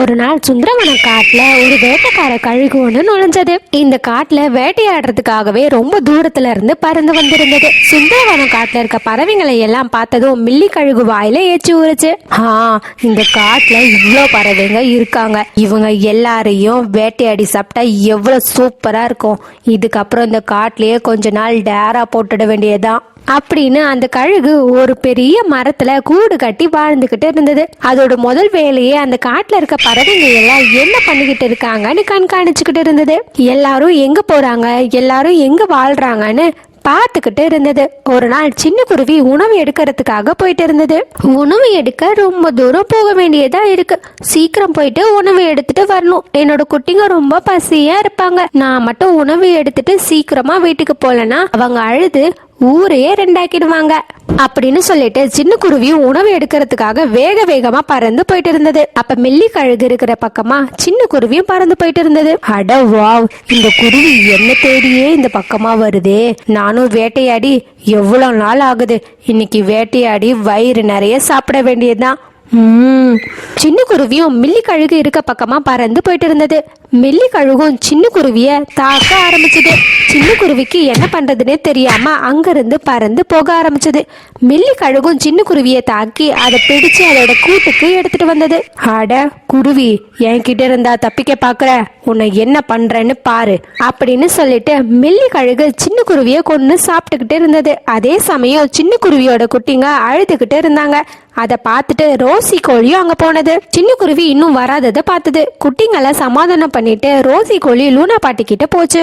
ஒரு நாள் சுந்தரவன காட்டுல ஒரு வேட்டைக்கார கழுகு ஒண்ணு நுழைஞ்சது. இந்த காட்டுல வேட்டையாடுறதுக்காகவே ரொம்ப தூரத்துல இருந்து பறந்து வந்திருந்தது. சுந்தரவனம் காட்டுல இருக்க பறவைங்களை எல்லாம் பார்த்ததும் மில்லி கழுகு வாயில ஏச்சு ஊறுச்சு. ஆ இந்த காட்டுல இவ்வளோ பறவைங்க இருக்காங்க. இவங்க எல்லாரையும் வேட்டையாடி சாப்பிட்டா எவ்வளவு சூப்பரா இருக்கும். இதுக்கப்புறம் இந்த காட்டுலயே கொஞ்ச நாள் டேரா போட்டுட வேண்டியதுதான். அப்படின்னு அந்த கழுகு ஒரு பெரிய மரத்துல கூடு கட்டி வாழ்ந்துகிட்டு இருந்தது. அதோட முதல் வேலையே அந்த காட்டுல இருக்க பறவைங்க எல்லாம் என்ன பண்ணிக்கிட்டு இருக்காங்கன்னு கண்காணிச்சுக்கிட்டு இருந்தது. எல்லாரும் எங்க போறாங்க? எல்லாரும் எங்க வாழ்றாங்கன்னு பார்த்துக்கிட்டு இருந்தது. ஒரு நாள் சின்ன குருவி உணவு எடுக்கிறதுக்காக போயிட்டு இருந்தது. உணவு எடுக்க ரொம்ப தூரம் போக வேண்டியதா இருக்கு. சீக்கிரம் போயிட்டு உணவு எடுத்துட்டு வரணும். என்னோட குட்டிங்க ரொம்ப பசியா இருப்பாங்க. நான் மட்டும் உணவு எடுத்துட்டு சீக்கிரமா வீட்டுக்கு போலனா அவங்க அழுது ஊரையே ரெண்டாக்கிடுவாங்க. அப்படின்னு சொல்லிட்டு சின்ன குருவியும் உணவு எடுக்கிறதுக்காக வேக வேகமா பறந்து போயிட்டு இருந்தது அப்ப மெல்லி கழுகு இருக்கிற பக்கமா சின்ன குருவியும் பறந்து போயிட்டு இருந்தது அட வாவ் இந்த குருவி என்ன தேடியே இந்த பக்கமா வருதே. நானும் வேட்டையாடி எவ்வளவு நாள் ஆகுது. இன்னைக்கு வேட்டையாடி வயிறு நிறைய சாப்பிட வேண்டியதுதான். சின்ன குருவியும் மில்லி கழுகு இருக்க பக்கமா பறந்து போயிட்டு இருந்தது. மில்லி கழுகும் சின்ன குருவிய தாக்க ஆரம்பிச்சது. சின்ன குருவிக்கு என்ன பண்றதுன்னே தெரியாம அங்கிருந்து பறந்து போக ஆரம்பிச்சது. மில்லி கழுகும் சின்ன குருவியை தாக்கி அதை பிடிச்சு அதோட கூட்டுக்கு எடுத்துட்டு வந்தது. அட குருவி என்கிட்ட இருந்தா தப்பிக்க பாக்குற. உன்னை என்ன பண்றேன்னு பாரு அப்படின்னு சொல்லிட்டு மில்லி கழுகு சின்ன குருவியை கொண்டு சாப்பிட்டுக்கிட்டு இருந்தது. அதே சமயம் சின்ன குருவியோட குட்டிங்க அழுதுகிட்டு இருந்தாங்க. அதை பார்த்துட்டு ரோசி கோழியும் அங்கே போனது. சின்ன குருவி இன்னும் வராததை பார்த்தது. குட்டிங்களை சமாதானம் பண்ணிட்டு ரோசி கோழி லூனா பாட்டி கிட்ட போச்சு.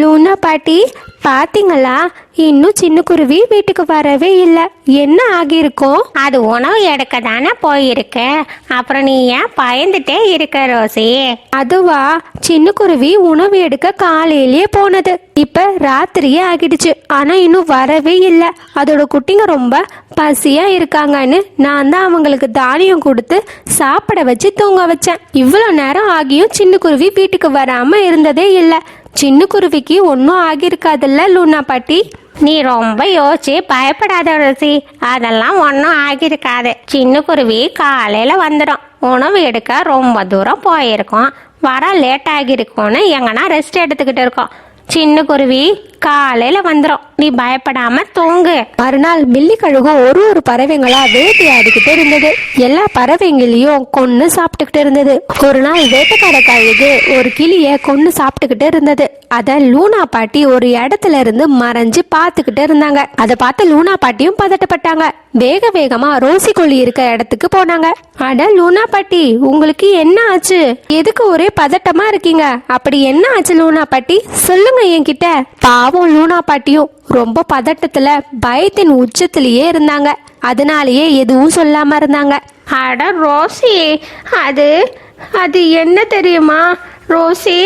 லூனா பாட்டி பாத்தீங்களா? இன்னும் சின்ன குருவி வீட்டுக்கு வரவே இல்லை. என்ன ஆகியிருக்கும்? அது உணவு எடுக்க தானே போயிருக்க. அப்புறம் நீ ஏன் பயந்துட்டே இருக்க ரோசி? அதுவா? சின்ன குருவி உணவு எடுக்க காலையிலேயே போனது. இப்ப ராத்திரியே ஆகிடுச்சு. ஆனா இன்னும் வரவே இல்லை. அதோட குட்டிங்க ரொம்ப பசியா இருக்காங்கன்னு நான் தான் அவங்களுக்கு தானியம் கொடுத்து சாப்பிட வச்சு தூங்க வச்சேன். இவ்வளோ நேரம் ஆகியும் சின்ன குருவி வீட்டுக்கு வராம இருந்ததே இல்லை. சின்ன குருவிக்கு ஒன்றும் ஆகியிருக்காதுல்ல லூனா பாட்டி? நீ ரொம்ப யோசிச்சு பயப்படாத ரோசி. அதெல்லாம் ஒன்றும் ஆகியிருக்காது. சின்ன குருவி காலையில் வந்துடும். உணவு எடுக்க ரொம்ப தூரம் போயிருக்கோம். வர லேட் ஆகியிருக்கோன்னு எங்கன்னா ரெஸ்ட் எடுத்துக்கிட்டு இருக்கோம். சின்ன குருவி காலையில் வந்துடும் நீ பயப்படாம தூங்கு. மறுநாள் மில்லி கழுகும் ஒரு ஒரு பறவைங்களா வேட்டையாடிக்கிட்டு இருந்தது. எல்லா பறவைங்களையும் கொன்னு சாப்பிட்டுக்கிட்டு இருந்தது. ஒரு நாள் வேட்டைக்கார கழுகு ஒரு கிளிய கொன்னு சாப்பிட்டுக்கிட்டு இருந்தது. அத லூனா பாட்டி ஒரு இடத்துல இருந்து மறைஞ்சு பார்த்துக்கிட்டு இருந்தாங்க. அதை பார்த்து லூனா பாட்டியும் பதட்டப்பட்டாங்க. வேக வேகமா ரோசி கோழி இருக்க இடத்துக்கு போனாங்க. அட லூனா பாட்டி உங்களுக்கு என்ன ஆச்சு? எதுக்கு ஒரே பதட்டமா இருக்கீங்க? அப்படி என்ன ஆச்சு லூனா பாட்டி? சொல்லுங்க என்கிட்ட. பாவம் லூனா பாட்டியும் ரொம்ப பதட்டத்துல பயத்தின் உச்சத்திலேயே இருந்தாங்க. அதனாலேயே எதுவும் சொல்லாம இருந்தாங்க. அட ரோசி அது அது என்ன தெரியுமா? ரோசி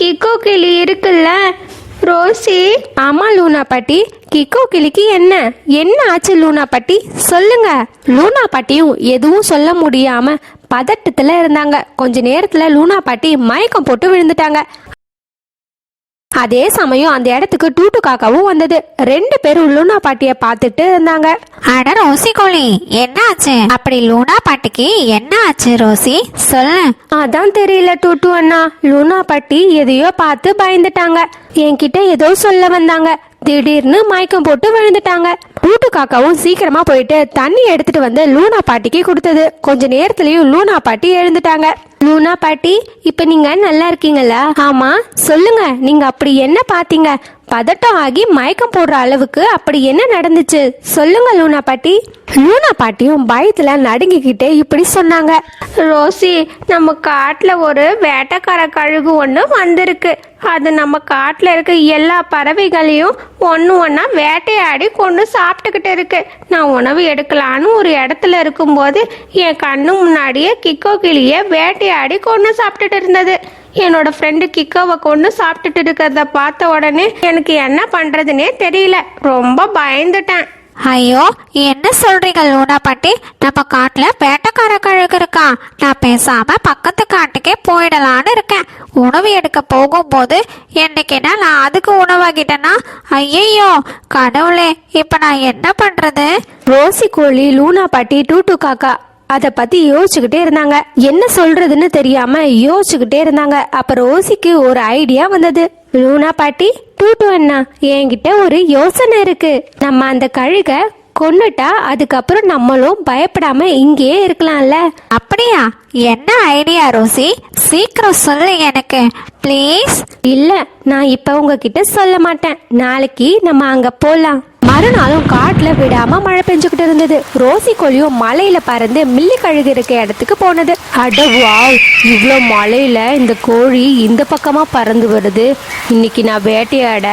கிக்கோ கிளி இருக்குல்ல? ரோசி. ஆமா லூனா பாட்டி. கிக்கோ கிளிக்கு என்ன? என்ன ஆச்சு லூனா பாட்டி? சொல்லுங்க. லூனா பாட்டியும் எதுவும் சொல்ல முடியாம பதட்டத்துல இருந்தாங்க. கொஞ்ச நேரத்துல லூனா பாட்டி மயக்கம் போட்டு விழுந்துட்டாங்க. அதே சமயம் அந்த இடத்துக்கு டூட்டு காக்காவும் வந்தது. ரெண்டு பேரும் லூனா பாட்டிய பார்த்துட்டு இருந்தாங்க. அட ரோசி கோழி என்ன ஆச்சு அப்படி லூனா பாட்டிக்கு என்ன ஆச்சு ரோசி? சொல்லு. அதான் தெரியல டூட்டு அண்ணா. லூனா பாட்டி எதையோ பார்த்து பயந்துட்டாங்க. என்கிட்ட ஏதோ சொல்ல வந்தாங்க. திடீர்னு மயக்கம் போட்டு விழுந்துட்டாங்க. டூட்டு காக்காவும் சீக்கிரமா போயிட்டு தண்ணி எடுத்துட்டு வந்து லூனா பாட்டிக்கு கொடுத்தது. கொஞ்ச நேரத்துலயும் லூனா பாட்டி எழுந்துட்டாங்க. லூனா பாட்டி இப்ப நீங்க நல்லா இருக்கீங்களா ஆமா சொல்லுங்க. நீங்க அப்படி என்ன பாத்தீங்க? பதட்டம் ஆகி மயக்கம் போடுற அளவுக்கு அப்படி என்ன நடந்துச்சு? சொல்லுங்க லூனா பாட்டி. லூனா பாட்டியும் பயத்துல நடுங்கிக்கிட்டே இப்படி சொன்னாங்க. ரோசி நம்ம காட்டில் ஒரு வேட்டைக்கார கழுகு ஒன்று வந்திருக்கு. அது நம்ம காட்டில் இருக்க எல்லா பறவைகளையும் ஒன்று ஒன்றா வேட்டையாடி கொண்டு சாப்பிட்டுக்கிட்டு இருக்கு. நான் உணவு எடுக்கலான்னு ஒரு இடத்துல இருக்கும்போது என் கண்ணு முன்னாடியே கிக்கோ கிளியை வேட்டையாடி கொண்டு சாப்பிட்டுட்டு இருந்தது. என்னோட ஃப்ரெண்டு கிக்கோவை கொண்டு சாப்பிட்டுட்டு இருக்கிறத பார்த்த உடனே எனக்கு என்ன பண்ணுறதுனே தெரியல. ரொம்ப பயந்துட்டேன். ஐயோ என்ன சொல்றீங்க லூனா பாட்டி? நம்ம காட்டுல வேட்டைக்கார கழுகு இருக்கான் நான் பேசாம பக்கத்து காட்டுக்கே போயிடலான்னு இருக்கேன். உணவு எடுக்க போகும்போது என்னைக்குன்னா நான் அதுக்கு உணவாகிட்டேன்னா ஐயையோ கடவுளே இப்ப நான் என்ன பண்றது? ரோசி கோழி லூனா பாட்டி டூட்டு காக்கா. அதை பத்தி யோசிச்சுக்கிட்டே இருந்தாங்க. என்ன சொல்றதுன்னு தெரியாம யோசிச்சுக்கிட்டே இருந்தாங்க. அப்ப ரோசிக்கு ஒரு ஐடியா வந்தது. லூனா பாட்டி டூட்டு அண்ணா என்கிட்ட ஒரு யோசனை இருக்கு. நம்ம அந்த கழுகை கொன்னுட்டா அதுக்கப்புறம் நம்மளும் பயப்படாம இங்கேயே இருக்கலாம்ல. அப்படியா? என்ன ஐடியா ரோசி? சீக்கிரம் சொல்லு எனக்கு. ப்ளீஸ் இல்ல நான் இப்ப உங்ககிட்ட சொல்ல மாட்டேன். நாளைக்கு நம்ம அங்க போலாம். மறுநாளும் காட்டுல விடாம மழை பெஞ்சுக்கிட்டு இருந்தது. ரோசி கோழியும் மலையில பறந்து மில்லி கழுகு இருக்க இடத்துக்கு போனது. அட வாவ் இவ்வளோ மலையில இந்த கோழி இந்த பக்கமா பறந்து வருது. இன்னைக்கு நான் வேட்டையாட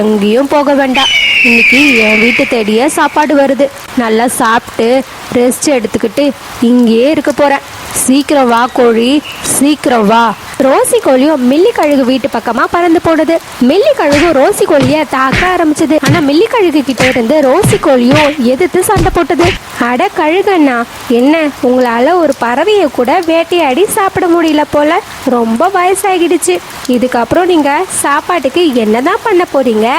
எங்கேயும் போக வேண்டாம். இன்னைக்கு என் வீட்டு தேடிய சாப்பாடு வருது. நல்லா சாப்பிட்டு ரெஸ்ட் எடுத்துக்கிட்டு இங்கேயே இருக்க போறேன். சீக்கிரம் வா கோழி சீக்கிரம் வா. ரோசி கோழியும் மில்லி கழுகு வீட்டு பக்கமா பறந்து போனது. மில்லி கழுகு ரோசி கோழிய தாக்க ஆரம்பிச்சது. ஆனா மில்லி கழுகு கிட்ட இருந்து ரோசி கோழியும் எதிர்த்து சண்டை போட்டது. அட கழுகண்ணா என்ன? உங்களால ஒரு பறவையை கூட வேட்டையாடி சாப்பிட முடியல போல. ரொம்ப வயசாகிடுச்சு. இதுக்கப்புறம் நீங்க சாப்பாட்டுக்கு என்னதான் பண்ண போறீங்க?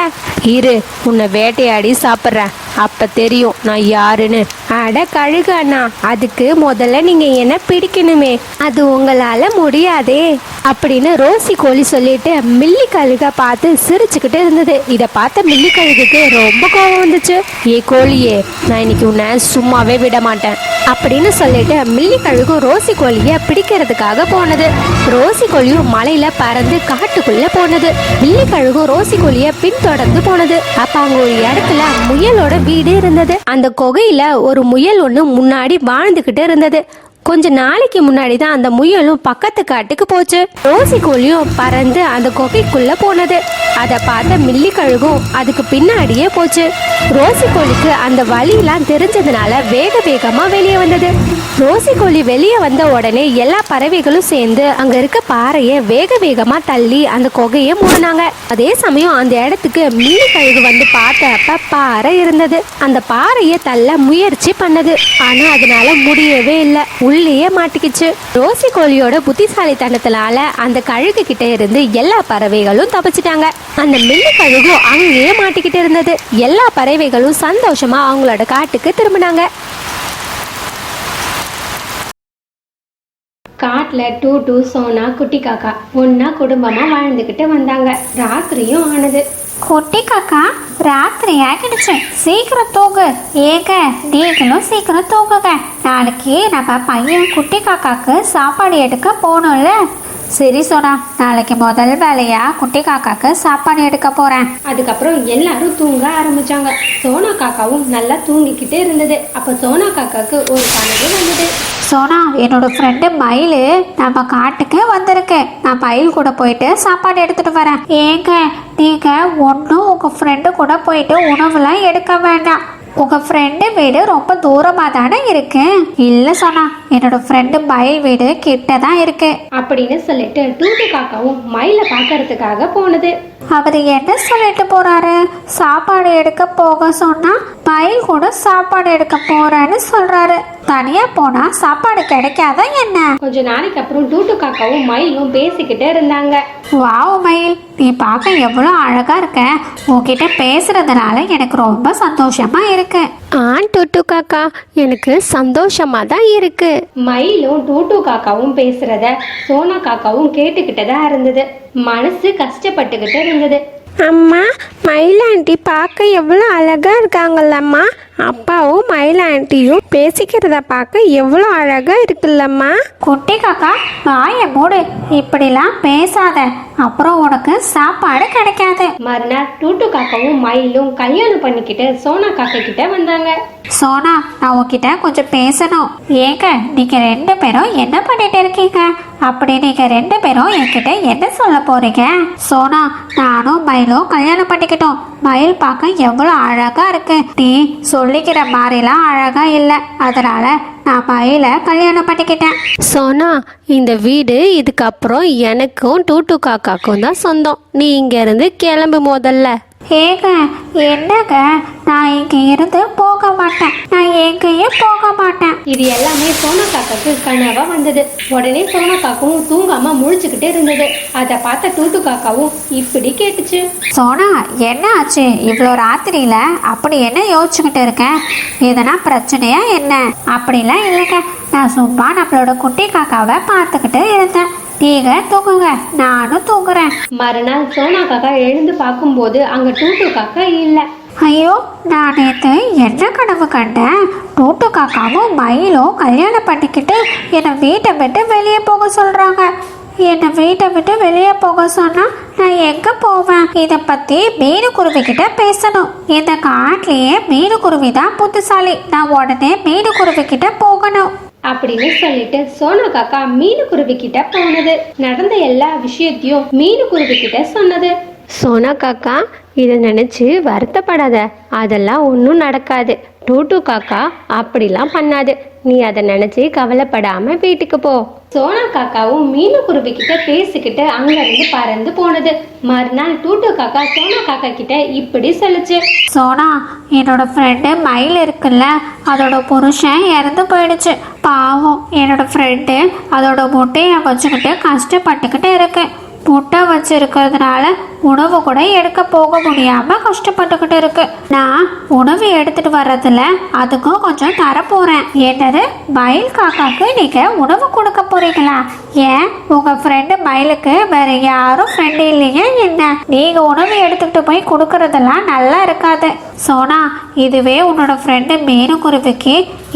இரு உன்னை வேட்டையாடி சாப்பிட்றேன். அப்போ தெரியும் நான் யாருன்னு. அட கழுகு அண்ணா அதுக்கு முதல்ல நீங்க என்ன பிடிக்கணுமே. அது உங்களால முடியாதே. அப்படின்னு ரோசி கோழி சொல்லிட்டு மில்லி கழுக பார்த்து சிரிச்சுக்கிட்டு இருந்தது. இதை பார்த்த மில்லி கழுகுக்கு ரொம்ப கோபம் வந்துச்சு. ஏ கோழியே நான் இன்னைக்கு உன்னை சும்மாவே விட மாட்டேன். அப்படின்னு சொல்லிட்டு மில்லி கழுகும் ரோசி கோழிய பிடிக்கிறதுக்காக போனது. ரோசி கோழியும் மலையில பறந்து காட்டுக்குள்ள போனது. மில்லி கழுகும் ரோசி கோழிய பின்தொடர்ந்து போனது. அப்ப அவங்க ஒரு இடத்துல முயலோட வீடு இருந்தது. அந்த குகையில ஒரு முயல் ஒண்ணு முன்னாடி வாழ்ந்துகிட்டு இருந்தது. கொஞ்ச நாளைக்கு முன்னாடி தான் அந்த முயலும் பக்கத்து காட்டுக்கு போச்சு. ரோசி கோழியும் பறந்து அந்த குகைக்குள்ள போனது. அதை பார்த்த மில்லி கழுகும் அதுக்கு பின்னாடியே போச்சு. ரோசி கோழிக்கு அந்த வழியெல்லாம் தெரிஞ்சதுனால வேக வேகமாக வெளியே வந்தது. ரோசி கோழி வெளியே வந்த உடனே எல்லா பறவைகளும் சேர்ந்து அங்கே இருக்க பாறையை வேக வேகமாக தள்ளி அந்த குகையை மூடினாங்க. அதே சமயம் அந்த இடத்துக்கு மில்லி கழுகு வந்து பார்த்தப்ப பாறை இருந்தது. அந்த பாறையை தள்ள முயற்சி பண்ணது. ஆனால் அதனால முடியவே இல்லை. உள்ளேயே மாட்டிக்கிச்சு. ரோசி கோழியோட புத்திசாலித்தனத்தினால அந்த கழுகு கிட்ட இருந்து எல்லா பறவைகளும் தப்பிச்சிட்டாங்க. அந்த மில்லு கழுகும் அங்கேயே மாட்டிக்கிட்டு இருந்தது. எல்லா பறவைகளும் சந்தோஷமா அவங்களோட காட்டுக்கு திரும்பினாங்க. காட்டில் டூ டூ சோனா குட்டி காக்கா. ஒன்றா குடும்பமாக வாழ்ந்துக்கிட்டு வந்தாங்க. ராத்திரியும் ஆனது. குட்டி காக்கா ராத்திரி ஆகிடுச்சு சீக்கிரம் தூங்கு. ஏக நீங்களும் சீக்கிரம் தூங்குங்க. நாளைக்கு நம்ம பையன் குட்டி காக்காக்கு சாப்பாடு எடுக்க போகணும்ல? சரி சோனா நாளைக்கு முதல் வேலையா? குட்டி காக்காக்கு சாப்பாடு எடுக்க போறேன். அதுக்கப்புறம் எல்லாரும் தூங்க ஆரம்பிச்சாங்க. சோனா காக்காவும் நல்லா தூங்கிக்கிட்டே இருந்தது. அப்போ சோனா காக்காக்கு ஒரு கனவு வந்தது. சோனா என்னோட ஃப்ரெண்டு மயில் நம்ம காட்டுக்கு வந்திருக்கு. நான் மயில் கூட போயிட்டு சாப்பாடு எடுத்துட்டு வரேன். ஏங்க நீங்க ஒன்றும் உங்க ஃப்ரெண்டு கூட போயிட்டு உணவுலாம் எடுக்க வேண்டாம். உங்க ஃப்ரெண்டு வீடு ரொம்ப தூரமா தானே இருக்கு? இல்ல சொன்னா என்னோட ஃப்ரெண்டு மயில் வீடு கிட்ட தான் இருக்கு. அப்படின்னு சொல்லிட்டு டூட்டு காக்காவும் மயிலை பார்க்கறதுக்காக போனது. அவர் என்ன சொல்லிட்டு போறாரு? சாப்பாடு எடுக்க போக சொன்னா மயில் கூட சாப்பாடு எடுக்க போறேன்னு சொல்றாரு. தனியா போனா சாப்பாடு கிடைக்காதா என்ன? கொஞ்ச நாளைக்கு அப்புறம் டூட்டு காக்காவும் மயிலும் பேசிக்கிட்டே இருந்தாங்க. வாவ் மயில் நீ பார்க்க எவ்வளோ அழகா இருக்க. உன்கிட்ட பேசுறதுனால எனக்கு ரொம்ப சந்தோஷமா இருக்கு. ஆன் டூட்டு காக்கா எனக்கு சந்தோஷமா தான் இருக்கு. மயிலும் டூட்டு காக்காவும் பேசுறத சோனா காக்காவும் கேட்டுக்கிட்டதா இருந்தது. மனசு கஷ்டப்பட்டுக்கிட்டு இருந்தது அம்மா மயிலாண்டி பார்க்க எவ்வளோ அழகா இருக்காங்கல்லம்மா? அப்பாவும் மயிலாண்டியும் பேசிக்கிறத பார்க்க எவ்வளோ அழகா இருக்குல்லம்மா? குட்டி காக்கா வாயை மூடு. இப்படிலாம் பேசாத. அப்புறம் உனக்கு சாப்பாடு கிடைக்காது. மறுநாள் டூட்டு காக்காவும் மயிலும் கல்யாணம் பண்ணிக்கிட்டு சோனா காக்கா கிட்ட வந்தாங்க. சோனா நான் உன்கிட்ட கொஞ்சம் பேசணும். ஏங்க நீங்க ரெண்டு பேரும் என்ன பண்ணிட்டு இருக்கீங்க? அப்படி நீங்க ரெண்டு பேரும் என்கிட்ட என்ன சொல்ல போறீங்க? சோனா நானும் மயிலும் கல்யாணம் பண்ணிக்கிட்டோம் மயில் பார்க்க எவ்வளோ அழகா இருக்கு. நீ சொல்லிக்கிற மாதிரிலாம் அழகா இல்லை. அதனால நான் மயில கல்யாணம் பண்ணிக்கிட்டேன். சோனா இந்த வீடு இதுக்கப்புறம் எனக்கும் டூட்டு காக்காக்கும் தான் சொந்தம். நீ இங்கேருந்து கிளம்பு முதல்ல. ஏங்க என்னங்க? நான் இங்க இருந்து போக மாட்டேன். நான் எங்கேயும் போக மாட்டேன். இது எல்லாமே சோனா காக்காக்கு கனவா வந்தது. உடனே சோனா காக்காவும் தூங்காம முழிச்சுக்கிட்டே இருந்தது. அதை பார்த்த டூட்டு காக்காவும் இப்படி கேட்டுச்சு. சோனா என்ன ஆச்சு? இவ்வளோ ராத்திரியில அப்படி என்ன யோசிச்சுக்கிட்டு இருக்கேன் எதனா பிரச்சனையா என்ன? அப்படிலாம் இல்லைங்க. நான் சும்மா நம்மளோட குட்டி காக்காவை பார்த்துக்கிட்டு இருந்தேன். நீங்க தூங்குங்க நானும் தூங்குறேன் மறுநாள் சோனா காக்கா எழுந்து பார்க்கும்போது அங்க டூட்டு காக்கா இல்லை. ஐயோ நான் நேற்று என்ன கனவு கண்டேன்? டூட்டு காக்காவும் மயிலும் கல்யாணம் பண்ணிக்கிட்டு என்னை வீட்டை விட்டு வெளியே போக சொல்கிறாங்க என்னை வீட்டை விட்டு வெளியே போக சொன்னால் நான் எங்கே போவேன்? இதை பற்றி மீனுக்குருவி கிட்ட பேசணும். இந்த காட்டிலேயே மீனுக்குருவி தான் புத்திசாலி. நான் உடனே மீனுக்குருவி கிட்ட போகணும். அப்படின்னு சொல்லிட்டு சோனா காக்கா மீனுக்குருவி கிட்ட போனது. நடந்த எல்லா விஷயத்தையும் மீனுக்குருவி கிட்ட சொன்னது. சோனா காக்கா இதை நினைச்சு வருத்தப்படாத. அதெல்லாம் ஒன்றும் நடக்காது. டூட்டு காக்கா அப்படிலாம் பண்ணாது. நீ அதை நினைச்சு கவலைப்படாம வீட்டுக்கு போ. சோனா காக்காவும் மீனு குருவி கிட்ட பேசிக்கிட்டு அங்கிருந்து பறந்து போனது. மறுநாள் டூட்டு காக்கா சோனா காக்கா கிட்ட இப்படி சொல்லுச்சு. சோனா என்னோட ஃப்ரெண்டு மயில் இருக்குல்ல அதோட புருஷன் இறந்து போயிடுச்சு. பாவம் என்னோட ஃப்ரெண்டு அதோட முட்டையை வச்சுக்கிட்டு கஷ்டப்பட்டுக்கிட்டு இருக்கு. முட்டை வச்சிருக்கிறதுனால உணவு கூட எடுக்க போக முடியாம கஷ்டப்பட்டுக்கிட்டு இருக்கு. நான் உணவு எடுத்துட்டு வர்றதுல அதுக்கும் கொஞ்சம் தரப்போகிறேன் என்னது? மயில் காக்காக்கு நீங்க உணவு கொடுக்க போறீங்களா? ஏன்? உங்க ஃப்ரெண்டு மயிலுக்கு வேற யாரும் ஃப்ரெண்டு இல்லையா என்ன? நீங்க உணவு எடுத்துக்கிட்டு போய் கொடுக்கறதெல்லாம் நல்லா இருக்காது. சோனா இதுவே உன்னோட ஃப்ரெண்டு மீனுக்குருவிக்கு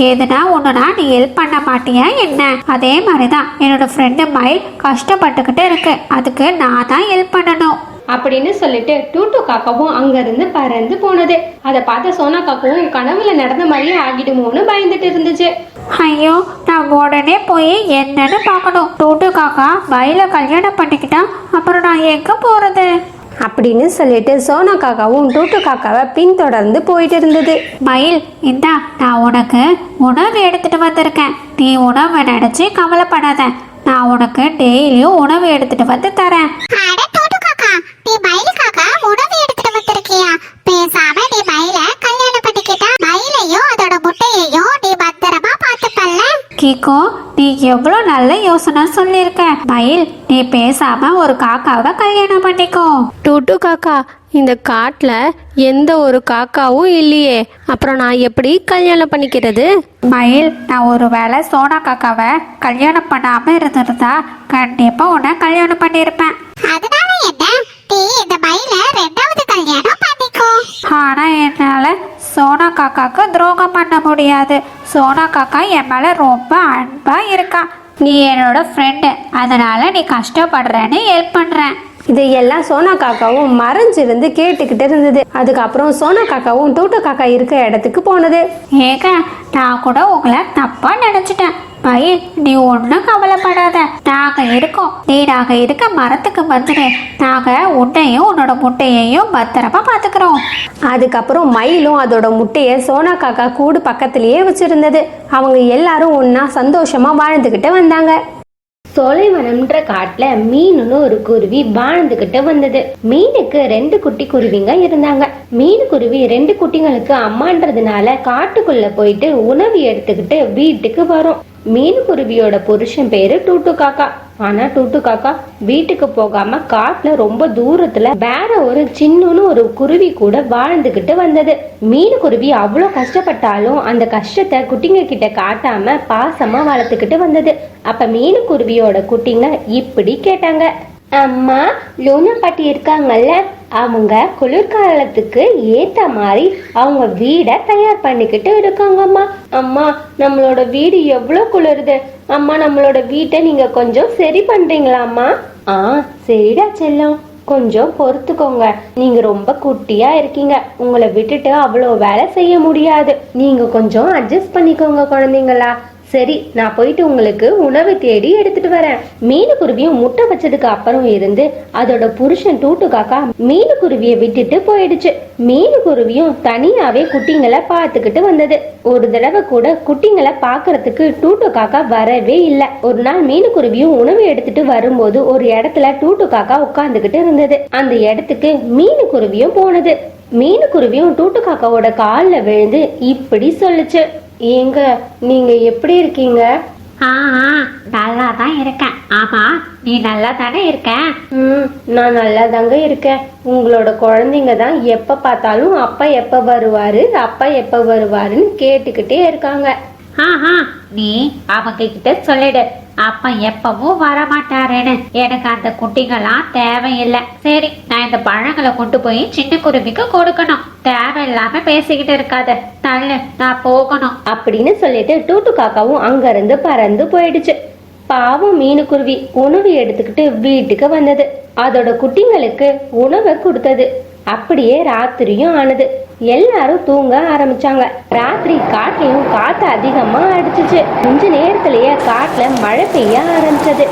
எதுனா ஒன்றுனா நீ ஹெல்ப் பண்ண மாட்டியா என்ன? அதே மாதிரி தான் என்னோட ஃப்ரெண்டு மயில் கஷ்டப்பட்டுக்கிட்டு இருக்கு. அதுக்கு நான் தான் ஹெல்ப் பண்ணணும். அப்படின்னு சொல்லிட்டு டூட்டு காக்காவும் அங்கிருந்து பறந்து போனது. அதை பார்த்த சோனா காக்காவும் கனவுல நடந்த மாதிரியே ஆகிடுமோன்னு பயந்துட்டு இருந்துச்சு. ஐயோ நான் உடனே போய் என்னன்னு பார்க்கணும். டூட்டு காக்கா மயிலை கல்யாணம் பண்ணிக்கிட்டா அப்புறம் நான் எங்கே போகிறது அப்படின்னு சொல்லிட்டு சோனா காக்காவும் டூட்டு காக்காவை பின்தொடர்ந்து போயிட்டு இருந்தது. மயில் இந்தா நான் உனக்கு உணவு எடுத்துட்டு வந்திருக்கேன். நீ உணவை நினைச்சு கவலைப்படாத. நான் உனக்கு டெய்லியும் உணவு எடுத்துட்டு வந்து தரேன். அட டோட்டு காக்கா. நீ மயிலுக்காக உணவு எடுத்துட்டு வந்திருக்கியா? பேசாம நீ மயில கல்யாணம் பண்ணிக்கிட்டா மயிலையும் அதோட முட்டையையும் நீ பத்திரமா பாத்துப்பல்ல கிக்கோ நீ எவ்வளோ நல்ல யோசனை சொல்லியிருக்க. மயில் நீ பேசாம ஒரு காக்காவை கல்யாணம் பண்ணிக்கோ. டூட்டு காக்கா இந்த காட்டில் எந்த ஒரு காக்காவும் இல்லையே. அப்புறம் நான் எப்படி கல்யாணம் பண்ணிக்கிறது? மயில் நான் ஒரு வேளை சோனா காக்காவை கல்யாணம் பண்ணாம இருந்திருந்தா கண்டிப்பா உன்னை கல்யாணம் பண்ணியிருப்பேன் அதனால என்ன? நீ இந்த மயில ரெண்டாவது கல்யாணம் பண்ணிக்கோ. ஆனா என்னால சோனா காக்காக்கு துரோகம் பண்ண முடியாது. சோனா காக்கா என் மேல ரொம்ப அன்பா இருக்கா. நீ என்னோட ஃப்ரெண்டு அதனால நீ கஷ்டப்படுறேன்னு ஹெல்ப் பண்றேன். இதையெல்லாம் சோனா காக்காவும் மறைஞ்சிருந்து கேட்டுக்கிட்டு இருந்தது. அதுக்கப்புறம் சோனா காக்காவும் டூட்டு காக்கா இருக்க இடத்துக்கு போனது. ஏங்க நான் கூட உங்களை தப்பா நினைச்சிட்டேன். மயில் நீ ஒன்றும் கவலைப்படாத. நாங்க இருக்கோம். நீ நாங்க இருக்க மரத்துக்கு வந்துடு நாங்க உன்னையும் உன்னோட முட்டையையும் பத்திரமா பாத்துக்கிறோம். அதுக்கப்புறம் மயிலும் அதோட முட்டையை சோனா காக்கா கூடு பக்கத்திலேயே வச்சிருந்தது. அவங்க எல்லாரும் ஒண்ணா சந்தோஷமா வாழ்ந்துக்கிட்டு வந்தாங்க. சோலைவனம்ன்ற காட்டுல மீனுன்னு ஒரு குருவி வாழ்ந்துகிட்டு வந்தது. மீனுக்கு ரெண்டு குட்டி குருவிங்க இருந்தாங்க. மீன் குருவி ரெண்டு குட்டிங்களுக்கு அம்மான்றதுனால காட்டுக்குள்ள போயிட்டு உணவு எடுத்துக்கிட்டு வீட்டுக்கு வரும். மீன் குருவியோட புருஷன் பேரு டூட்டு காக்கா ஆனால் டூட்டு காக்கா வீட்டுக்கு போகாம காட்டுல ரொம்ப தூரத்துல வேற ஒரு சின்னன்னு ஒரு குருவி கூட வாழ்ந்துகிட்டு வந்தது. மீன் குருவி அவ்வளோ கஷ்டப்பட்டாலும் அந்த கஷ்டத்தை குட்டிங்க கிட்ட காட்டாம பாசமா வளர்த்துக்கிட்டு வந்தது. அப்ப மீன் குருவியோட குட்டிங்க இப்படி கேட்டாங்க. அம்மா லூனா பாட்டி இருக்காங்கல்ல அவங்க குளிர்காலத்துக்கு ஏத்த மாதிரி அவங்க வீடை தயார் பண்ணிக்கிட்டு இருக்காங்கம்மா. அம்மா நம்மளோட வீடு எவ்வளோ குளிருது? அம்மா நம்மளோட வீட்டை நீங்க கொஞ்சம் சரி பண்றீங்களாம்மா? ஆ சரிடா செல்லம். கொஞ்சம் பொறுத்துக்கோங்க. நீங்க ரொம்ப குட்டியா இருக்கீங்க. உங்களை விட்டுட்டு அவ்வளோ வேலை செய்ய முடியாது. நீங்க கொஞ்சம் அட்ஜஸ்ட் பண்ணிக்கோங்க குழந்தைங்களா. சரி நான் போயிட்டு உங்களுக்கு உணவு தேடி எடுத்துட்டு வரேன். மீனுக்குருவியும் முட்டை வச்சதுக்கு அப்புறம் இருந்து அதோட புருஷன் டூட்டு காக்கா மீனுக்குருவியை விட்டுட்டு போயிடுச்சு. மீனுக்குருவியும் தனியாவே குட்டிங்களை பார்த்துக்கிட்டு வந்தது. ஒரு தடவை கூட குட்டிங்களை பார்க்கறதுக்கு டூட்டு காக்கா வரவே இல்லை. ஒரு நாள் மீனுக்குருவியும் உணவு எடுத்துட்டு வரும்போது ஒரு இடத்துல டூட்டு காக்கா உட்காந்துக்கிட்டு இருந்தது. அந்த இடத்துக்கு மீனுக்குருவியும் போனது. மீனுக்குருவியும் டூட்டு காக்காவோட காலில் விழுந்து இப்படி சொல்லுச்சு. ஏங்க நீங்க எப்படி இருக்கீங்க? ஆ நல்லா தான் இருக்கேன். ஆமா நீ நல்லா தானே இருக்க? ம் நான் நல்லா தாங்க இருக்கேன். உங்களோட குழந்தைங்க தான் எப்ப பார்த்தாலும் அப்பா எப்ப வருவாரு அப்பா எப்ப வருவாருன்னு கேட்டுக்கிட்டே இருக்காங்க. ஆஹா நீ அவங்க கிட்ட சொல்லிடு. அப்பா எப்பவும் வரமாட்டாருன்னு. எனக்கு அந்த குட்டிங்கெல்லாம் தேவையில்லை. சரி நான் இந்த பழங்களை கொண்டு போய் சின்ன குருவிக்கு கொடுக்கணும். தேவையில்லாம பேசிக்கிட்டு இருக்காத. தள்ளு நான் போகணும். அப்படின்னு சொல்லிட்டு டூட்டு காக்காவும் அங்கிருந்து பறந்து போயிடுச்சு. பாவம் மீனுக்குருவி உணவு எடுத்துக்கிட்டு வீட்டுக்கு வந்தது. அதோட குட்டிங்களுக்கு உணவை கொடுத்தது. அப்படியே ராத்திரியும் ஆனது. எல்லாரும் தூங்க ஆரம்பிச்சாங்க. ராத்திரி காட்டையும் காத்து அதிகமா அடிச்சிச்சு. கொஞ்ச நேரத்திலேயே காட்டுல மழை பெய்ய ஆரம்பிச்சது.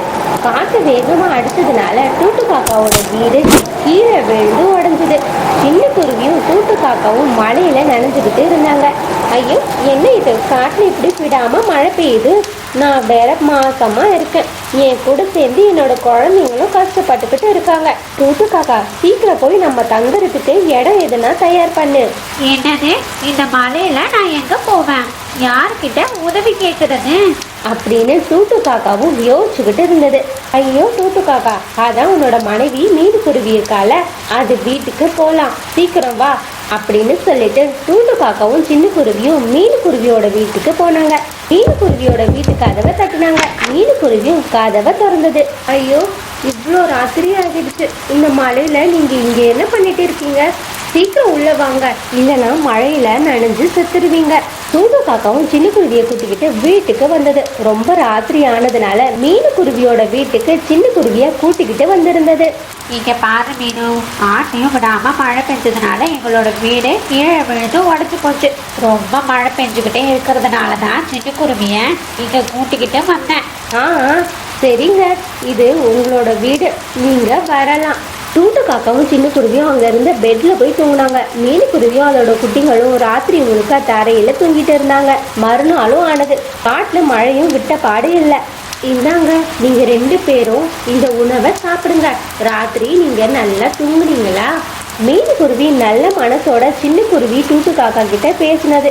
காத்து வேகமா அடிச்சதுனால டூட்டு காக்காவோட வீடு கீழே விழுந்து உடஞ்சது. சின்ன குருவியும் டூட்டு காக்காவும் மழையில நனைஞ்சுக்கிட்டு இருந்தாங்க. ஐயோ என்ன இது? காட்டில் இப்படி விடாமல் மழை பெய்யுது. நான் வேற மாசமாக இருக்கேன். என் கூட சேர்ந்து என்னோட குழந்தைங்களும் கஷ்டப்பட்டுக்கிட்டு இருக்காங்க. டூட்டு காக்கா சீக்கிரம் போய் நம்ம தங்குறதுக்கு இடம் எதுனா தயார் பண்ணு. என்னது? இந்த மலையில நான் எங்க போவேன்? யார்கிட்ட உதவி கேட்குறது அப்படின்னு டூட்டு காக்காவும் யோசிச்சுக்கிட்டு இருந்தது. ஐயோ டூட்டு காக்கா அதான் உன்னோட மனைவி மீன் குருவி இருக்கால அது வீட்டுக்கு போகலாம் சீக்கிரம் வா அப்படின்னு சொல்லிட்டு டூட்டு காக்காவும் சின்ன குருவியும் மீன் குருவியோட வீட்டுக்கு போனாங்க. மீன் குருவியோட வீட்டு கதவை தட்டினாங்க. மீன் குருவியும் கதவை திறந்தது. ஐயோ இவ்வளோ ராத்திரி ஆகிடுச்சு. இந்த மழையில நீங்க இங்க என்ன பண்ணிட்டு இருக்கீங்க? சீக்கிரம் உள்ள வாங்க. இல்லைன்னா மழையில நனைஞ்சு செத்துருவீங்க. தூது காக்காவும் சின்ன குருவியை கூட்டிக்கிட்டு வீட்டுக்கு வந்தது. ரொம்ப ராத்திரி ஆனதுனால மீனு குருவியோட வீட்டுக்கு சின்ன குருவிய கூட்டிக்கிட்டு வந்திருந்தது. இங்க பாரு மீனு காட்டையும் விடாம மழை பெஞ்சதுனால எங்களோட வீடு கீழே விழுந்து உடஞ்சு போச்சு. ரொம்ப மழை பெஞ்சுக்கிட்டே இருக்கிறதுனால தான் சிட்டுக்குருவிய இங்க கூட்டிக்கிட்டு வந்தேன். ஆ ஆ, சரிங்க. இது உங்களோட வீடு. நீங்க வரலாம். டூட்டு காக்காவும் சின்ன குருவியும் அங்கேருந்து இருந்த பெட்ல போய் தூங்குனாங்க. மீனு குருவியும் அதோட குட்டிங்களும் ராத்திரி முழுக்க தரையில தூங்கிட்டு இருந்தாங்க. மறுநாளும் ஆனது. காட்டுல மழையும் விட்ட பாடு இல்லை. இந்தாங்க நீங்க ரெண்டு பேரும் இந்த உணவை சாப்பிடுங்க. ராத்திரி நீங்க நல்லா தூங்குனீங்களா? மீன் குருவி நல்ல மனசோட சின்ன குருவி டூட்டு காக்கா கிட்ட பேசினது.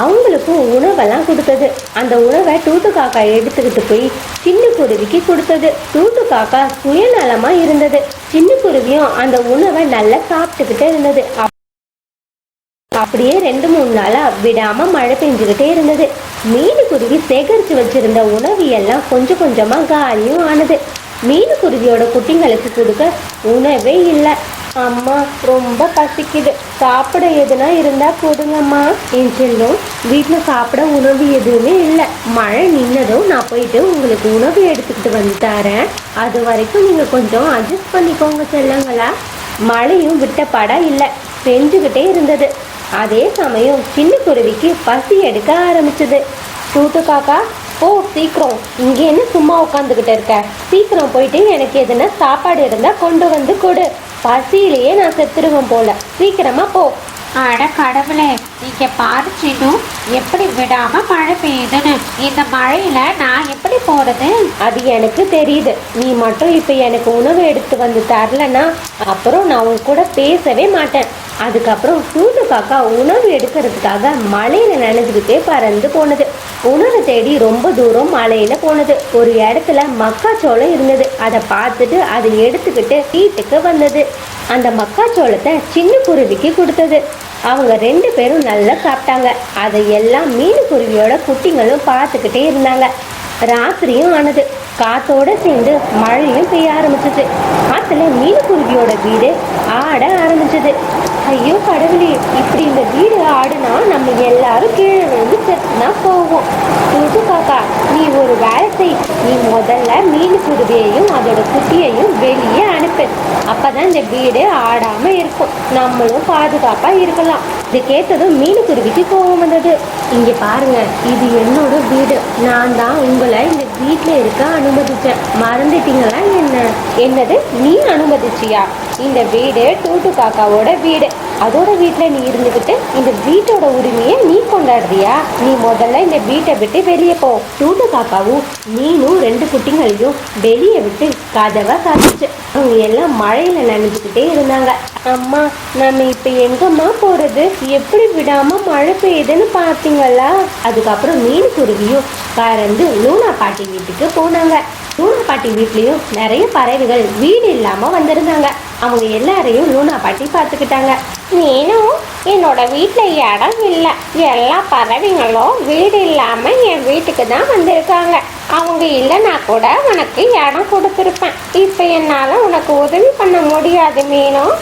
அவங்களுக்கும் உணவெல்லாம் கொடுத்தது. அந்த உணவை டூட்டு காக்கா எடுத்துக்கிட்டு போய் சின்ன குருவிக்கு கொடுத்தது. டூட்டு காக்கா சுயநலமா இருந்தது. சின்ன குருவியும் அந்த உணவை நல்லா சாப்பிட்டுக்கிட்டே இருந்தது. அப்படியே ரெண்டு மூணு நாளா விடாம மழை பெஞ்சுக்கிட்டே இருந்தது. மீன் குருவி சேகரிச்சு வச்சிருந்த உணவு எல்லாம் கொஞ்சம் கொஞ்சமா காலியும் ஆனது. மீன் குருவியோட குட்டிங்களுக்கு கொடுக்க உணவே இல்லை. அம்மா ரொம்ப பசிக்குது. சாப்பிட எதுனா இருந்தா கொடுங்கம்மா என் செல்லும். வீட்டில் சாப்பிட உணவு எதுவுமே இல்லை. மழை நின்னதும் நான் போயிட்டு உங்களுக்கு உணவு எடுத்துக்கிட்டு வந்து தரேன். அது வரைக்கும் நீங்கள் கொஞ்சம் அட்ஜஸ்ட் பண்ணிக்கோங்க செல்லுங்களா. மழையும் விட்ட படம் இல்லை. செஞ்சுக்கிட்டே இருந்தது. அதே சமயம் சின்ன குருவிக்கு பசி எடுக்க ஆரம்பிச்சது. டூட்டு காக்கா ஓ சீக்கிரம். இங்கே என்ன சும்மா உட்காந்துக்கிட்டு இருக்க. சீக்கிரம் போயிட்டு எனக்கு எதுனா சாப்பாடு இருந்தால் கொண்டு வந்து கொடு. பசியிலேயே நான் செத்துருவேன் போல. சீக்கிரமா போ. அட கடவுளே இங்க பாரு எப்படி விடாம மழை பெய்யுதுன்னு. இந்த மழையில நான் எப்படி போறது? அது எனக்கு தெரியுது. நீ மட்டும் இப்போ எனக்கு உணவு எடுத்து வந்து தரலன்னா அப்புறம் நான் உன் கூட பேசவே மாட்டேன். அதுக்கப்புறம் டூட்டு காக்கா உணவு எடுக்கிறதுக்காக மலையில நனைஞ்சுக்கிட்டே பறந்து போனது. உணவு தேடி ரொம்ப தூரம் மலையில போனது. ஒரு இடத்துல மக்காச்சோளம் இருந்தது. அதை பார்த்துட்டு அதை எடுத்துக்கிட்டு வீட்டுக்கு வந்தது. அந்த மக்காச்சோளத்தை சின்ன குருவிக்கு கொடுத்தது. அவங்க ரெண்டு பேரும் நல்லா சாப்பிட்டாங்க. அதை எல்லாம் மீன் குருவியோட குட்டிங்களும் பார்த்துக்கிட்டே இருந்தாங்க. ராத்திரியும் ஆனது. காத்தோட சேர்ந்து மழையும் பெய்ய ஆரம்பிச்சது. மீன் குருவியோட வீடு ஆட ஆரம்பிச்சது. ஐயோ கடவுளே இப்படி இந்த வீடு ஆடுனா நம்ம எல்லாரும் கீழே விழுந்து செத்துனா போவோம். துட்டு காக்கா நீ ஒரு வேலை செய். நீ முதல்ல மீன் குருவியையும் அதோட குட்டியையும் வெளியே அனுப்பு. அப்பதான் இந்த வீடு ஆடாம இருக்கும். நம்மளும் பாதுகாப்பா இருக்கலாம். இதை கேட்டதும் மீனுக்குருவிக்கு கோபம் வந்தது. இங்கே பாருங்க இது என்னோட வீடு. நான் தான் உங்களை இந்த வீட்டில் இருக்க அனுமதிச்சேன். மறந்துட்டீங்களா என்ன? என்னது நீ அனுமதிச்சியா? இந்த வீடு டூட்டு காக்காவோட வீடு. அதோட வீட்டில் நீ இருந்துக்கிட்டு இந்த வீட்டோட உரிமையை நீ கொண்டாடுறியா? நீ முதல்ல இந்த வீட்டை விட்டு வெளியே போ. டூட்டு காக்காவும் நீனும் ரெண்டு குட்டிங்களையும் வெளியே விட்டு கதவை காத்துச்சு அவங்க எல்லாம் மழையில் நனைஞ்சுக்கிட்டே இருந்தாங்க. அம்மா நம்ம இப்போ எங்கம்மா போகிறது எப்படி விடாமல் மழை பெய்யுதுன்னு பார்த்தீங்களா? அதுக்கப்புறம் மீன் குருவியும் பறந்து லூனா பாட்டி வீட்டுக்கு போனாங்க. பாட்டி வீட்லேயும் நிறைய பறவைகள் வீடு இல்லாமல் வந்திருந்தாங்க. அவங்க எல்லாரையும் லூனா பாட்டி பார்த்துக்கிட்டாங்க. நீனும் என்னோட வீட்டில் இடம் இல்லை. எல்லா பறவைங்களும் வீடு இல்லாமல் என் வீட்டுக்கு தான் வந்திருக்காங்க. அவங்க இல்லைன்னா கூட உனக்கு இடம் கொடுத்துருப்பேன். இப்போ என்னால் உனக்கு உதவி பண்ண முடியாது மீனும்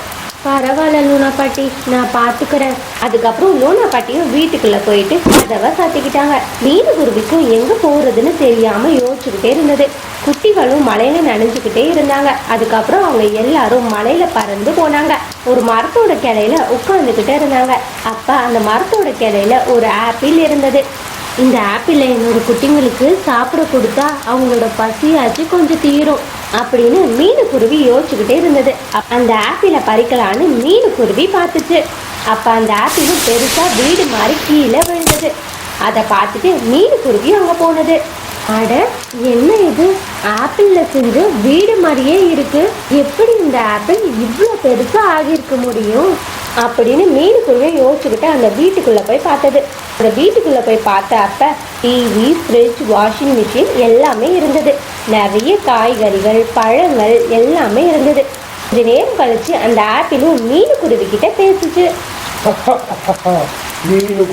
பரவாயில்ல லூனா பாட்டி. நான் பார்த்துக்கிறேன் அதுக்கப்புறம் லூனா பாட்டியும் வீட்டுக்குள்ளே போயிட்டு கதவை சாத்திக்கிட்டாங்க. மீன் குருவிக்கும் எங்கே போகிறதுன்னு தெரியாமல் யோசிச்சுக்கிட்டே இருந்தது. குட்டிகளும் மலையில நனைஞ்சுக்கிட்டே இருந்தாங்க. அதுக்கப்புறம் அவங்க எல்லாரும் மலையில பறந்து போனாங்க. ஒரு மரத்தோட கிளையில உட்காந்துக்கிட்டே இருந்தாங்க. அப்போ அந்த மரத்தோட கிளையில ஒரு ஆப்பிள் இருந்தது. இந்த ஆப்பிளை என்னோட குட்டிங்களுக்கு சாப்பிட கொடுத்தா அவங்களோட பசியாச்சு கொஞ்சம் தீரும். அப்படின்னு மீனுக்குருவி யோசிச்சுக்கிட்டே இருந்தது. அந்த ஆப்பிளை பறிக்கலான்னு மீனுக்குருவி பார்த்துச்சு. அப்ப அந்த ஆப்பிளும் பெருசா வீடு மாதிரி கீழே விழுந்தது. அதை பார்த்துட்டு மீனுக்குருவி அங்கே போனது. அட என்ன இது? ஆப்பிளில் செஞ்சு வீடு மாதிரியே இருக்கு. எப்படி இந்த ஆப்பிள் இவ்வளோ பெருசாக ஆகியிருக்க முடியும்? அப்படின்னு மீனுக்குள்ளே யோசிச்சுக்கிட்டு அந்த வீட்டுக்குள்ளே போய் பார்த்தது. அந்த வீட்டுக்குள்ளே போய் பார்த்த அப்போ டிவி ஃப்ரிட்ஜ் வாஷிங் மிஷின் எல்லாமே இருந்தது. நிறைய காய்கறிகள் பழங்கள் எல்லாமே இருந்தது. கொஞ்ச நேரம் கழிச்சு அந்த ஆப்பிளும் மீனுக்குருவி கிட்ட பேசுச்சு. மீனு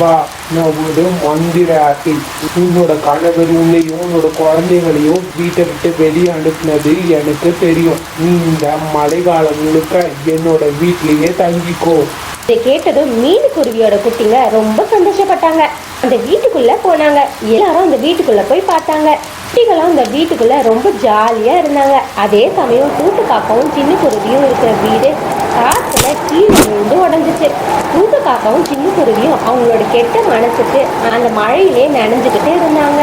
அப்பா நான் ஒரு மந்திர ஆப்பிள் உன்னோட கணவர் உன்னையும் உன்னோட குழந்தைகளையும் வீட்டை விட்டு வெளியே அனுப்புனது எனக்கு தெரியும். நீ இந்த காலம் முழுக்க என்னோட வீட்லயே தங்கிக்கோ. இதை கேட்டதும் மீன் குருவியோட குட்டிங்க ரொம்ப சந்தோஷப்பட்டாங்க. அந்த வீட்டுக்குள்ள போனாங்க. எல்லாரும் அந்த வீட்டுக்குள்ள போய் பார்த்தாங்க. குட்டிகளும் அந்த வீட்டுக்குள்ள ரொம்ப ஜாலியா இருந்தாங்க. அதே சமயம் கூட்டு காக்காவும் சின்ன குருவியும் இருக்கிற வீடு காற்றுல கீழே விழுந்து உடஞ்சிச்சு. கூட்டு காக்காவும் சின்ன குருவியும் அவங்களோட கெட்ட மனசுக்கு அந்த மழையிலே நனைஞ்சுக்கிட்டே இருந்தாங்க.